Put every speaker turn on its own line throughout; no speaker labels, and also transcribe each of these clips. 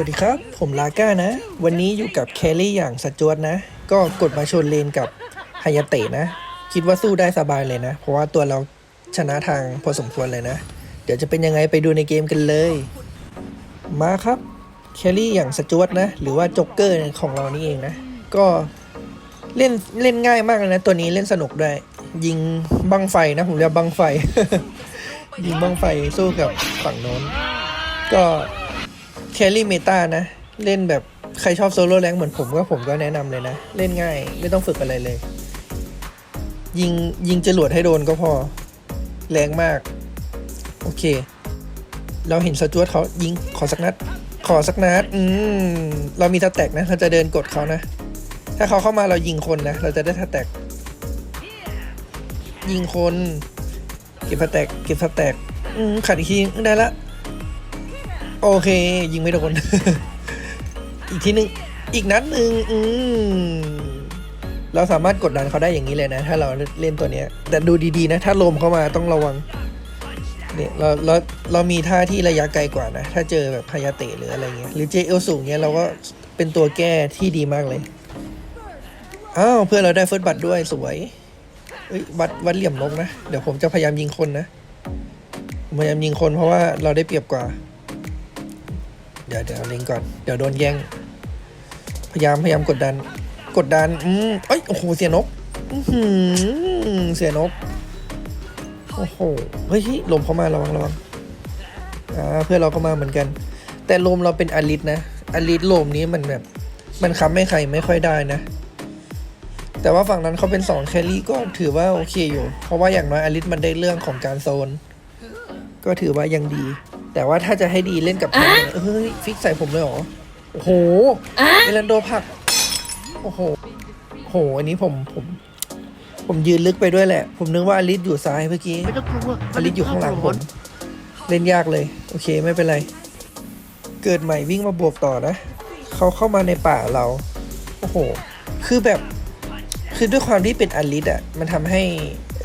วัสดีครับ ผมลาก้านะ วันนี้อยู่กับแคลรี่อย่างสจวตนะ ก็กดมาชนเลนกับฮายาเตะนะ คิดว่าสู้ได้สบายเลยนะ เพราะว่าตัวเราชนะทางพอสมควรเลยนะ เดี๋ยวจะเป็นยังไงไปดูในเกมกันเลย มาครับแคลรี่อย่างสจวตนะ หรือว่าจ็อกเกอร์ของเรานี่เองนะ ก็เล่นเล่นง่ายมากเลยนะ ตัวนี้เล่นสนุกด้วย ยิงบังไฟนะ ผมเรียกบังไฟ ยิงบังไฟสู้กับฝั่งโน้น ก็ แคลรี่เมตานะ เล่นแบบใครชอบโซโล่แรงเหมือนผมก็ผมก็แนะนำเลยนะ เล่นง่าย ไม่ต้องฝึกอะไรเลย ยิงยิงจรวดให้โดนก็พอ แรงมาก โอเค เราเห็นสจวตเขายิงขอสักนัด ขอสักนัด อืม เรามีสแตกนะ เราจะเดินกดเขานะ ถ้าเขาเข้ามาเรายิงคนนะ เราจะได้สแตก ยิงคน เก็บสแตกเก็บสแตก อืมขัดอีกทีได้ละ โอเค ยิงไม่โดน อีกทีหนึ่งอีกนัดหนึ่งอืมเราสามารถกดดันเขาได้อย่างนี้เลยนะ ถ้าเราเล่นตัวเนี้ย แต่ดูดีๆนะ ถ้าลมเข้ามาต้องระวังเนี่ยเราเราเรามีท่าที่ระยะไกลกว่านะ ถ้าเจอแบบพายาเตะหรืออะไรเงี้ยหรือเจเอลสูงเงี้ยเราก็เป็นตัวแก้ที่ดีมากเลยอ้าวเพื่อนเราได้เฟิร์สบัตรด้วยสวยเอ้ยวัดวัดเหลี่ยมนกนะ เดี๋ยวผมจะพยายามยิงคนนะพยายามยิงคนเพราะว่าเราได้เปรียบกว่า เดี๋ยวเดี๋ยวเล็งก่อน เดี๋ยวโดนแย่ง พยายามพยายามกดดัน กดดัน อืมเอ้ย โอ้โห เสียนก อือหือเสียนก โอ้โหเฮ้ยเฮ้ยลมเข้ามาระวังระวัง อ่า เพื่อนเราก็มาเหมือนกัน แต่ลมเราเป็นอลิสนะ อลิสลมนี้มันแบบ มันค้ำไม่ใครไม่ค่อยได้นะ แต่ว่าฝั่งนั้นเขาเป็นสองแครี่ก็ถือว่าโอเคอยู่ เพราะว่าอย่างน้อยอลิสมันได้เรื่องของการโซน ก็ถือว่ายังดี แต่ว่าถ้าจะให้ดีเล่นกับผมเนี่ยเฮ้ยฟิกใส่ผมเลยเหรอ โอ้โหเอรันโดผลัก โอ้โหโห อันนี้ผมผม ผมยืนลึกไปด้วยแหละ ผมนึกว่าอลิสอยู่ซ้ายเมื่อกี้
ไม่ต้องกลัว
อลิสอยู่ข้างหลังผม เล่นยากเลย โอเคไม่เป็นไร เกิดใหม่วิ่งมาบวกต่อนะ เขาเข้ามาในป่าเรา โอ้โห คือแบบ คือด้วยความที่เป็นอลิสอะ มันทำให้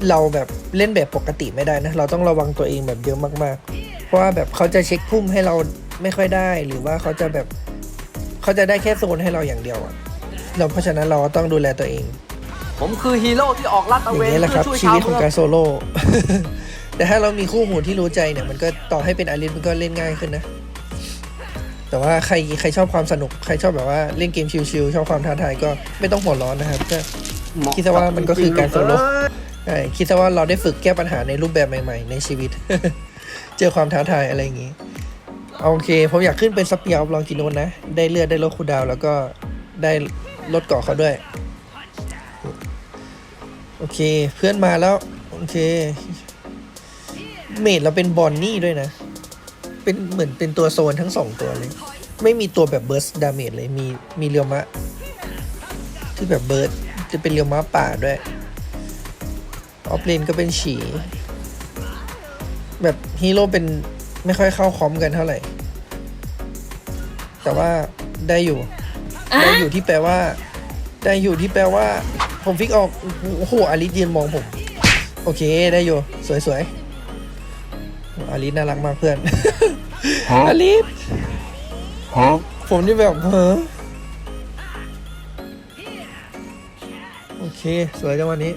เราแบบเล่นแบบปกติไม่ได้นะ เราต้องระวังตัวเองแบบเยอะมากๆ เพราะว่าแบบเขาจะเช็คพุ่มให้เราไม่ค่อยได้ หรือว่าเขาจะแบบเขาจะได้แค่โซนให้เราอย่างเดียวอะเราเพราะฉะนั้นเราก็ต้องดูแลตัวเอง
ผมคือฮีโร่ที่ออกลาดตระ
อ
เว
ย่าง
น
นี้แหละค
เพื่
รั
อบช่วย
ชี
ชาว
วิตของ
เมือง
การโซโล่ แต่ถ้าเรามีคู่หูที่รู้ใจเนี่ย มันก็ต่อให้เป็นอาริสมันก็เล่นง่ายขึ้นนะ แต่ว่าใครใครชอบความสนุก ใครชอบแบบว่าเล่นเกมชิลๆชอบความท้าทายก็ไม่ต้องหัวร้อนนะครับก็คิดซะว่ามันก็คือการโซโล่ ใช่คิดซะว่าเราได้ฝึกแก้ปัญหาในรูปแบบใหม่ ๆ ในชีวิต เจอความท้าทายอะไรอย่างงี้โอเค ผมอยากขึ้นเป็นสเปียร์ลองกินโนนนะ ได้เลือดได้ลดคูดาว แล้วก็ได้ลดเกาะเขาด้วย โอเค เพื่อนมาแล้ว โอเค เมดเราเป็นบอนนี่ด้วยนะ เป็นเหมือนเป็นตัวโซนทั้งสองตัวเลย ไม่มีตัวแบบเบิร์สดาเมจเลย มีมีเรียวมะ ที่แบบเบิร์ดจะเป็นเรียวมะป่าด้วย ออฟเลนก็เป็นฉี แบบฮีโร่เป็นไม่ค่อยเข้าคอมกันเท่าไหร่ แต่ว่าได้อยู่ ได้อยู่ที่แปลว่า ได้อยู่ที่แปลว่า ผมฟิกออก โอ้โหอาริสยืนมองผม โอเคได้อยู่ สวยๆอาริสน่ารักมากเพื่อนอาริสผมนี่แบบเฮ้อโอเค สวยจังวันนี้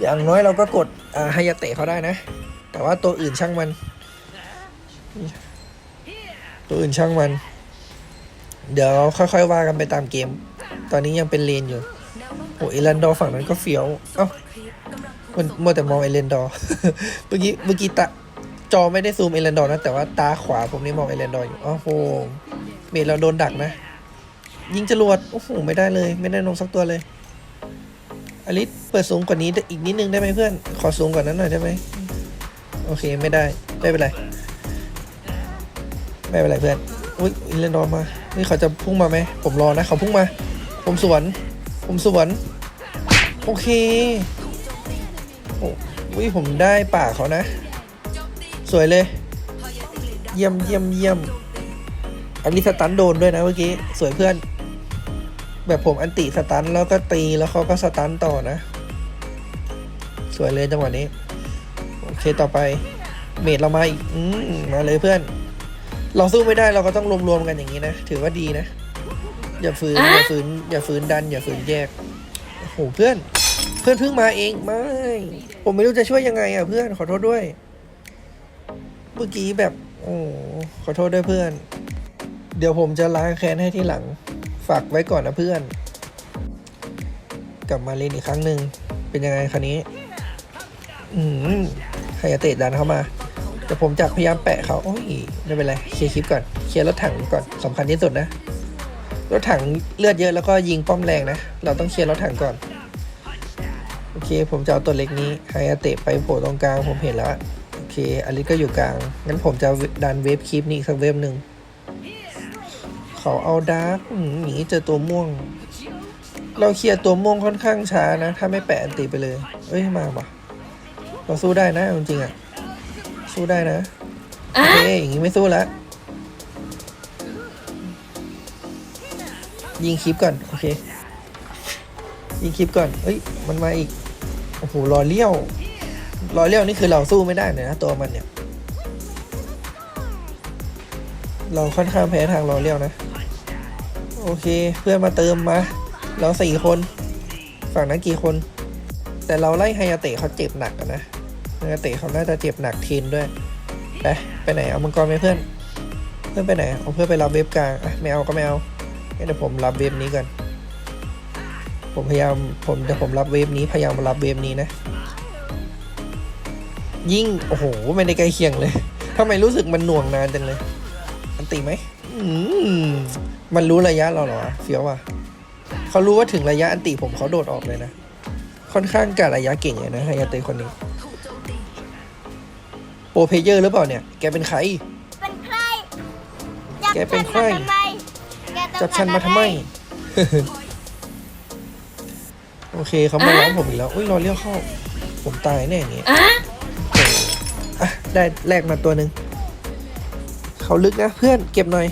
อย่างน้อยเราก็กด อ่ายาเตะเขาได้นะ แต่ว่าตัวอื่นช่างมัน ตัวอื่นช่างมัน เดี๋ยวค่อยๆว่ากันไปตามเกม ตอนนี้ยังเป็นเลนอยู่โอ้เอรันดอร์ฝั่งนั้นก็เฟี้ยวเอ้ามันมัวแต่มองเอเลนดอร์เมื่อกี้เมื่อกี้ตาจอไม่ได้ซูมเอเลนดอร์นะแต่ว่าตาขวาผมนี่มองเอเลนดอร์อยู่อ้าวโหเมดเราโดนดักนะ ยิงจรวดโอ้โหไม่ได้เลย ไม่ได้ลงสักตัวเลย อลิสเปิดสูงกว่านี้อีกนิดนึงได้ไหมเพื่อน ขอสูงกว่านั้นหน่อยได้ไหมโอเคไม่ได้ไม่เป็นไรไม่เป็นไรเพื่อนอุ้ยอินเลนดอมาเฮ้ยเขาจะพุ่งมาไหมผมรอนะเขาพุ่งมา ผมสวน ผมสวน โอเคโอ้ยผมได้ป่าเขานะ สวยเลย เยี่ยมเยี่ยมเยี่ยมอันนี้สตันโดนด้วยนะเมื่อกี้ สวยเพื่อน แบบผมอันติสตันแล้วก็ตีแล้วเขาก็สตันต่อนะ สวยเลยจังหวะนี้ โอเคต่อไป เมดเรามาอีกอืมมาเลยเพื่อน เราสู้ไม่ได้เราก็ต้องรวมๆกันอย่างนี้นะ ถือว่าดีนะ อย่าฝืนอย่าฝืนอย่าฝืนดัน อย่าฝืนแยกโอ้โหเพื่อน เพื่อนเพิ่งมาเองไม่ ผมไม่รู้จะช่วยยังไงอะเพื่อนขอโทษด้วย เมื่อกี้แบบ โอ้ขอโทษด้วยเพื่อน เดี๋ยวผมจะล้างแค้นให้ที่หลัง ฝากไว้ก่อนนะเพื่อน กลับมาเล่นอีกครั้งหนึ่งเป็นยังไงคันนี้ อืมใครจะเตะดันเข้ามาแต่ผมจะพยายามแปะเขาโอ้ยไม่เป็นไรเคลียร์คลิปก่อนเคลียร์รถถังก่อนสำคัญที่สุดนะ รถถังเลือดเยอะแล้วก็ยิงป้อมแรงนะ เราต้องเคลียร์รถถังก่อน โอเค ผมจะเอาตัวเล็กนี้ไฮอาเตะไปโผล่ตรงกลางผมเห็นแล้ว โอเคอลิสก็อยู่กลาง งั้นผมจะดันเวฟคลิปนี้อีกสักเวฟหนึ่ง เขาเอาดาร์กอืมอย่างนี้เจอตัวม่วง เราเคลียร์ตัวม่วงค่อนข้างช้านะ ถ้าไม่แปะอันติไปเลย เอ้ยมาปะเราสู้ได้นะเอาจริงๆอะสู้ได้นะโอเคอย่างนี้ไม่สู้แล้วยิงคลิปก่อน โอเค ยิงคลิปก่อน เอ้ย มันมาอีก โอ้โหรอเลี้ยวรอเลี้ยวนี่คือเราสู้ไม่ได้เลยนะ ตัวมันเนี่ย เราค่อนข้างแพ้ทางรอเลี้ยวนะ โอเค เพื่อนมาเติมมา เราสี่คน ฝั่งนั้นกี่คน แต่เราไล่ไฮยาเตะเขาเจ็บหนักนะไฮยาเตะเขาน่าจะเจ็บหนักทีนด้วยไปไปไหนเอามังกรไหมเพื่อน เพื่อนไปไหนเอาเพื่อนไปรับเว็บกลางอะไม่เอาก็ไม่เอาเดี๋ยวผมรับเว็บนี้ก่อนผมพยายามผมเดี๋ยวผมรับเว็บนี้พยายามรับเว็บนี้นะ ยิ่งโอ้โหไม่ได้ใกล้เคียงเลยทำไมรู้สึกมันหน่วงนานจังเลย อันตีไหมอืม มันรู้ระยะเราเหรอวะเฟี้ยวว่ะเขารู้ว่าถึงระยะอันตีผมเขาโดดออกเลยนะ ค่อนข้างการระยะเก่งเลยนะไฮยาเตะคนนี้ โปรเพลเยอร์หรือเปล่าเนี่ย แกเป็นใคร
เป็นใคร
แกเป็นใคร
จับฉันมาทำไมแกต้อง
จับฉันมาทำไม โอเคเขามาล้อมผมอีกแล้ว อุ้ยรอเลี้ยวเข้า ผมตายแน่อย่างงี้อะได้แลกมาตัวหนึ่ง เขาลึกนะเพื่อนเก็บหน่อย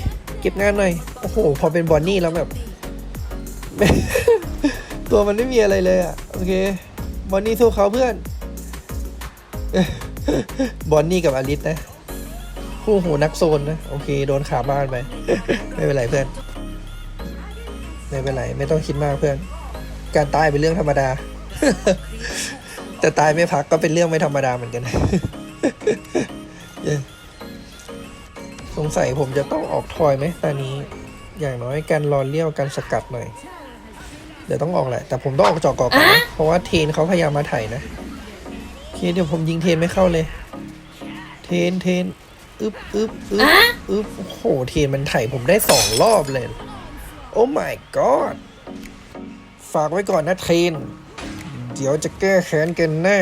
เก็บงานหน่อย โอ้โห พอเป็นบอนนี่แล้วแบบ ตัวมันไม่มีอะไรเลยอะ โอเค บอนนี่สู้เขาเพื่อน บอนนี่กับอลิสนะ คู่หูนักโซนนะ โอเค โดนขาบ้านไป ไม่เป็นไรเพื่อน ไม่เป็นไร ไม่ต้องคิดมากเพื่อน การตายเป็นเรื่องธรรมดา แต่ตายไม่พักก็เป็นเรื่องไม่ธรรมดาเหมือนกันเย้ส งสัยผมจะต้องออกทอยไหมตอนนี้ อย่างน้อยการรอเลี้ยวการสกัดหน่อย เดี๋ยวต้องออกแหละ แต่ผมต้องออกจอกก่อนนะเพราะว่าเทนเขาพยายามมาไถ่นะโอเคเดี๋ยวผมยิงเทนไม่เข้าเลย เทนเทนอึบอึบอึบอึบโอ้โหเทนมันไถ่ผมได้สองรอบเลย โอ้ my god ฝากไว้ก่อนนะเทน เดี๋ยวจะแก้แค้นกันแน่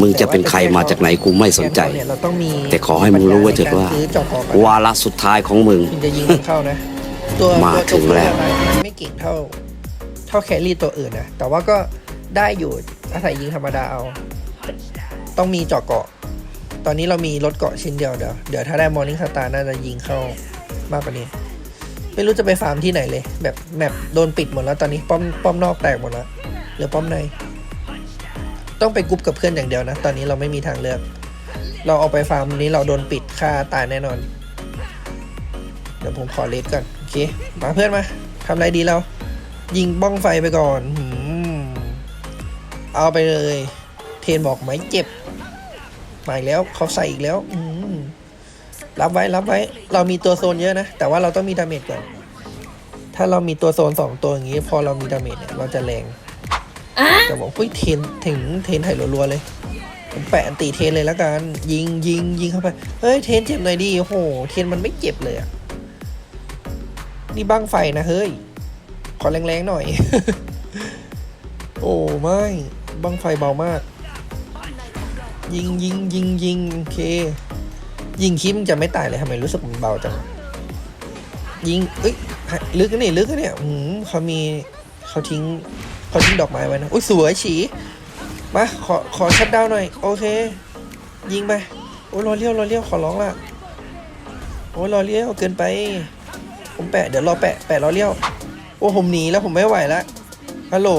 มึงจะเป็นใครมาจากไหนกูไม่สนใจ
เนี่ยเราต้องมี
แต่ขอให้มึงรู้ไว้เถิดว่า
กรซื้อจอกอก่อน
วาระสุดท้ายของมึง
ถึงจะยิงมันเข้านะตัว
มา
ตัว
ถึงแล้ว
ตัวมันไม่เก่งเท่า เท่าแครี่ตัวอื่นนะแต่ว่าก็ได้อยู่อาศัยยิงธรรมดาเอา ต้องมีเจาะเกาะ ตอนนี้เรามีรถเกาะชิ้นเดียวเดี๋ยวเดี๋ยวถ้าได้มอร์นิ่งสตาร์น่าจะยิงเข้ามากกว่านี้ ไม่รู้จะไปฟาร์มที่ไหนเลย แบบแมปโดนปิดหมดแล้วตอนนี้ป้อมป้อมนอกแตกหมดแล้วเหลือป้อมใน ต้องไปกรุ๊ปกับเพื่อนอย่างเดียวนะ ตอนนี้เราไม่มีทางเลือก เราเอาไปฟาร์มนี้เราโดนปิดค่าตายแน่นอน เดี๋ยวผมขอเลดก่อนโอเค มาเพื่อนมาทำอะไรดีเรา ยิงบ้องไฟไปก่อนเอาไปเลย เทนบอกไหมเจ็บมาอีกแล้วเขาใส่อีกแล้วรับไว้รับไว้ เรามีตัวโซนเยอะนะ แต่ว่าเราต้องมีดาเมจก่อน ถ้าเรามีตัวโซนสองตัวอย่างนี้ พอเรามีดาเมจเนี่ยเราจะแรง แต่บอกเฮ้ยเทนถึงเทนไถ่รัวๆเลย ผมแปะอันตีเทนเลยแล้วกัน ยิงยิงยิงเข้าไป เฮ้ยเทนเจ็บหน่อยดิโอ้โห เทนมันไม่เจ็บเลยอะนี่บ้างไฟนะเฮ้ย ขอแรงๆหน่อย โอ้ไม่บ้างไฟเบามาก ยิงยิงยิงยิงโอเค ยิงคิมนจะไม่ตายเลยทำไมรู้สึกมันเบาจังยิงเอ้ยลึกนะนี่ลึกนะเนี่ยอืมเขามีเขาทิ้ง ขาทิ้งดอกไม้ไว้นะ อุ้ยสวยฉีมาขอขอชัดดาวหน่อย โอเค ยิงไปโอ้ยรอเลี้ยวรอเลี้ยวขอร้องละโอ้ยรอเลี้ยวเกินไป ผมแปะเดี๋ยวรอแปะแปะรอเลี้ยวโอ้ผมหนีแล้วผมไม่ไหวละฮัลโหล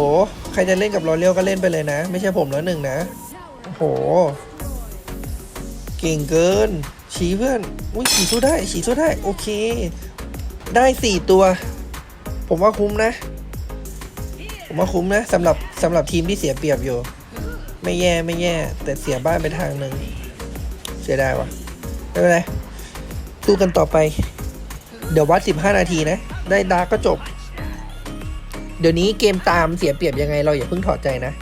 ใครจะเล่นกับรอเลี้ยวก็เล่นไปเลยนะ ไม่ใช่ผมแล้วหนึ่งนะโอ้โห เก่งเกิน ฉีฉีเพื่อนอุ้ยฉีสู้ได้ฉีสู้ได้โอเค ได้สี่ตัว ผมว่าคุ้มนะ ผมว่าคุ้มนะสำหรับสำหรับทีมที่เสียเปรียบอยู่ ไม่แย่ไม่แย่ แต่เสียบ้านไปทางหนึ่งเสียดายวะไม่เป็นไรสู้กันต่อไป เดี๋ยววัด 15 นาทีนะ ได้ดาร์กก็จบ เดี๋ยวนี้เกมตามเสียเปรียบยังไง เราอย่าเพิ่งถอดใจนะ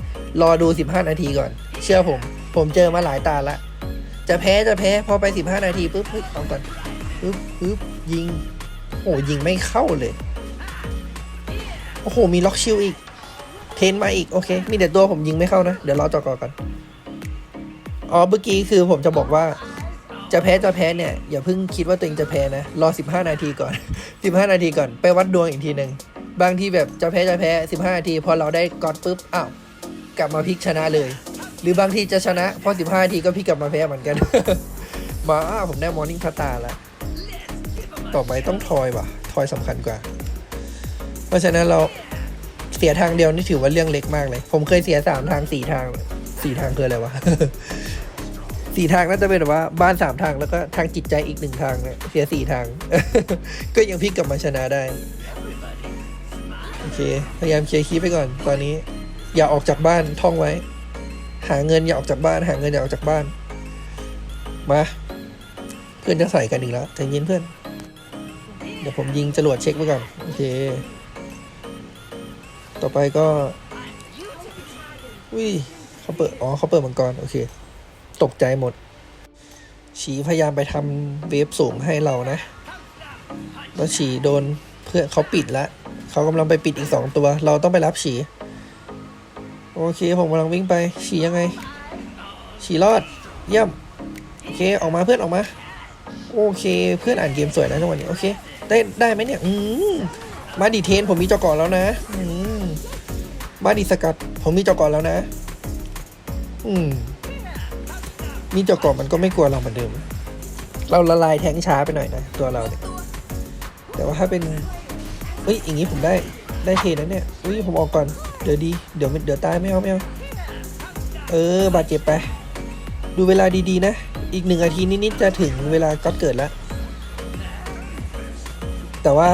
รอดู 15 นาทีก่อน เชื่อผม ผมเจอมาหลายตาละ จะแพ้จะแพ้พอไป 15 นาทีปุ๊บเฮ้ยเอาก่อนปุ๊บปุ๊บยิง โอ้ยิงไม่เข้าเลย โอ้โห มีล็อกชิลอีก เทนมาอีก โอเค มีแต่ตัวผมยิงไม่เข้านะ เดี๋ยวรอจอกอก่อนอ๋อเมื่อกี้คือผมจะบอกว่า จะแพ้จะแพ้เนี่ยอย่าเพิ่งคิดว่าตัวเองจะแพ้นะ รอ 15 นาทีก่อน 15 นาทีก่อน ไปวัดดวงอีกทีหนึ่งบางทีแบบจะแพ้จะแพ้ 15 นาทีพอเราได้กอดปุ๊บอ้าวกลับมาพลิกชนะเลย หรือบางทีจะชนะพอ 15 นาทีก็พลิกกลับมาแพ้เหมือนกัน มาอ้าวผมได้มอร์นิ่งพัตตาแล้วต่อไปต้องทอยว่ะ ทอยสำคัญกว่า เพราะฉะนั้นเรา เสียทางเดียวนี่ถือว่าเรื่องเล็กมากเลย ผมเคยเสียสามทางสี่ทางสี่ทางคืออะไรวะสี่ทางน่าจะเป็นแบบว่าบ้านสามทางแล้วก็ทางจิตใจอีกหนึ่งทางเนี่ยเสียสี่ทาง ก็ยังพลิกกลับมาชนะได้ โอเค พยายามเคลียร์คีไปก่อน ตอนนี้ อย่าออกจากบ้านท่องไว้ หาเงินอย่าออกจากบ้าน หาเงินอย่าออกจากบ้าน มา เพื่อนจะใส่กันอีกแล้วใจเย็นเพื่อน เดี๋ยวผมยิงจรวดเช็คไว้ก่อน โอเค ต่อไปก็อุ้ยเขาเปิด อ๋อเขาเปิดมังกร โอเค ตกใจหมด ฉีพยายามไปทำเวฟสูงให้เรานะ แล้วฉีโดนเพื่อนเขาปิดละเขากำลังไปปิดอีกสองตัว เราต้องไปรับฉี โอเค ผมกำลังวิ่งไป ฉียังไง ฉีรอด เยี่ยม โอเค ออกมาเพื่อนออกมา โอเค เพื่อนอ่านเกมสวยนะจังหวะนี้ โอเค ได้ได้ไหมเนี่ย อืมมาดีเทน ผมมีจอกก่อนแล้วนะ อืม มาดีสกัดผมมีจอกก่อนแล้วนะ อืม มีจอกก่อนมันก็ไม่กลัวเราเหมือนเดิม เราละลายแทงช้าไปหน่อยนะ ตัวเราเนี่ย แต่ว่าถ้าเป็นเฮ้ยอย่างนี้ผมได้ได้เทนแล้วเนี่ยอุ้ยผมออกก่อน เดี๋ยวดี เดี๋ยวเดี๋ยวตายไม่เอาไม่เอาเออบาดเจ็บไป ดูเวลาดีๆนะ อีกหนึ่งนาทีนิดๆจะถึงเวลาก็เกิดแล้ว แต่ว่า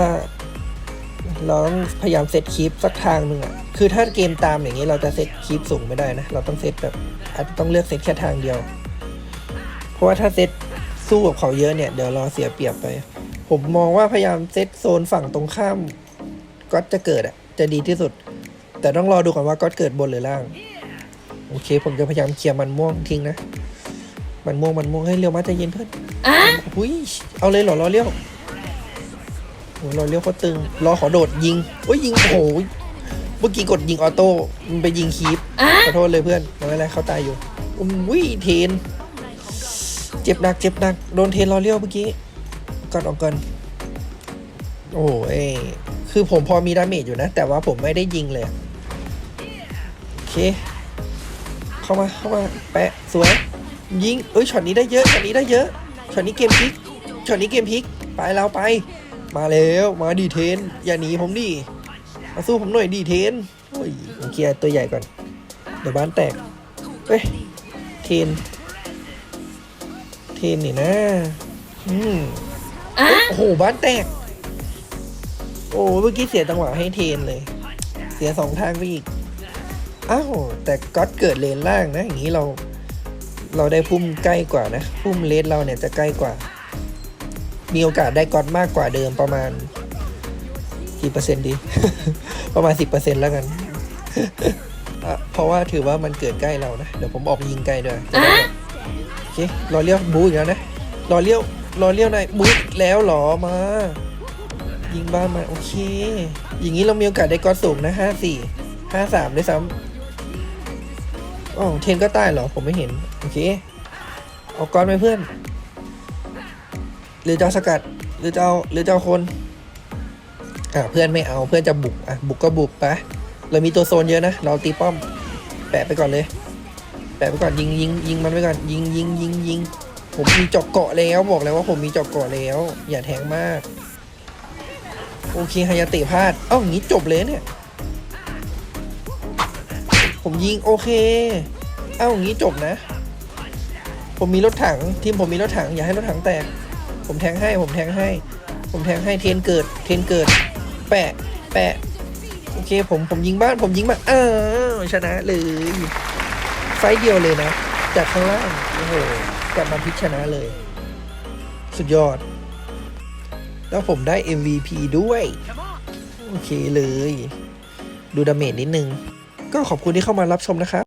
เราต้องพยายามเซตคีปสักทางหนึ่งอะ คือถ้าเกมตามอย่างนี้เราจะเซตคีปสูงไม่ได้นะ เราต้องเซตแบบอาจจะต้องเลือกเซตแค่ทางเดียว เพราะว่าถ้าเซตสู้กับเขาเยอะเนี่ย เดี๋ยวเราเสียเปรียบไป ผมมองว่าพยายามเซตโซนฝั่งตรงข้ามก็จะเกิดอะจะดีที่สุด แต่ต้องรอดูก่อนว่าก็เกิดบนหรือล่าง โอเค ผมจะพยายามเคลียร์มันม่วงทิ้งนะ มันม่วงมันม่วงให้เร็วมาใจเย็นเพื่อนอุ้ยเอาเลยเหรอรอเลี้ยวโอ้ยรอเลี้ยวเขาตึง รอขอโดดยิงโอ้ยยิงโอ้โห เมื่อกี้กดยิงออโต้มันไปยิงคีปขอโทษเลยเพื่อนไม่เป็นไรเขาตายอยู่อุ้ยเทน เจ็บหนักเจ็บหนักโดนเทนรอเลี้ยวเมื่อกี้ก่อนออกก่อนโอ้เอยคือผมพอมีดาเมจอยู่นะ แต่ว่าผมไม่ได้ยิงเลยอะโอเค เข้ามาเข้ามาแปะสวย ยิงเอ้ยช็อตนี้ได้เยอะช็อตนี้ได้เยอะช็อตนี้เกมพลิกช็อตนี้เกมพลิกไปเราไป มาแล้วมาดีเทน อย่าหนีผมดิ มาสู้ผมหน่อยดีเทนโอ้ยผมเคลียร์ตัวใหญ่ก่อน เดี๋ยวบ้านแตกเฮ้ย เทน เทนนี่นะ อืมโอ้โห บ้านแตก โอ้ เมื่อกี้เสียจังหวะให้เทนเลย เสียสองทางไปอีก อ้าว แต่ก๊อตเกิดเลนล่างนะ อย่างนี้เรา เราได้พุ่มใกล้กว่านะ พุ่มเลนเราเนี่ยจะใกล้กว่า มีโอกาสได้ก๊อตมากกว่าเดิมประมาณ กี่เปอร์เซ็นต์ดี ประมาณสิบเปอร์เซ็นต์แล้วกันอะเพราะว่าถือว่ามันเกิดใกล้เรานะ เดี๋ยวผมออกยิงไกลด้วยจะได้แบบโอเครอเลี้ยวบูอีกแล้วนะรอเลี้ยวรอเลี้ยวในอยบูอีกแล้วเหรอมา ยิงบ้านมา โอเค อย่างนี้เรามีโอกาสได้ก๊อตสูงนะห้าสี่ห้าสามด้วยซ้ำอ๋อเทนก็ใต้เหรอ ผมไม่เห็น โอเค เอาก๊อตไหมเพื่อน หรือจะเอาสกัด หรือจะเอาหรือจะเอาคน อ่าเพื่อนไม่เอาเพื่อนจะบุกอะบุกก็บุกไปเรามีตัวโซนเยอะนะ เราตีป้อม แปะไปก่อนเลย แปะไปก่อนยิงยิงยิงมันไปก่อนยิงยิงยิงยิงผมมีจอกเกาะแล้วบอกแล้วว่าผมมีจอกเกาะแล้ว อย่าแทงมาก โอเคฮายาเตะพลาด เอ้าอย่างนี้จบเลยเนี่ย ผมยิงโอเค เอ้าอย่างนี้จบนะ ผมมีรถถังทีมผมมีรถถังอย่าให้รถถังแตก ผมแทงให้ผมแทงให้ ผมแทงให้เทนเกิดเทนเกิด แปะ แปะ โอเค ผม ผมยิงบ้าน ผมยิงมาอ้าวชนะเลย ไฟเดียวเลยนะ จากข้างล่าง โอ้โห กลับมาพลิกชนะเลย สุดยอด แล้วผมได้ MVP ด้วย โอเคเลย ดูดาเมจนิดนึง ก็ขอบคุณที่เข้ามารับชมนะครับ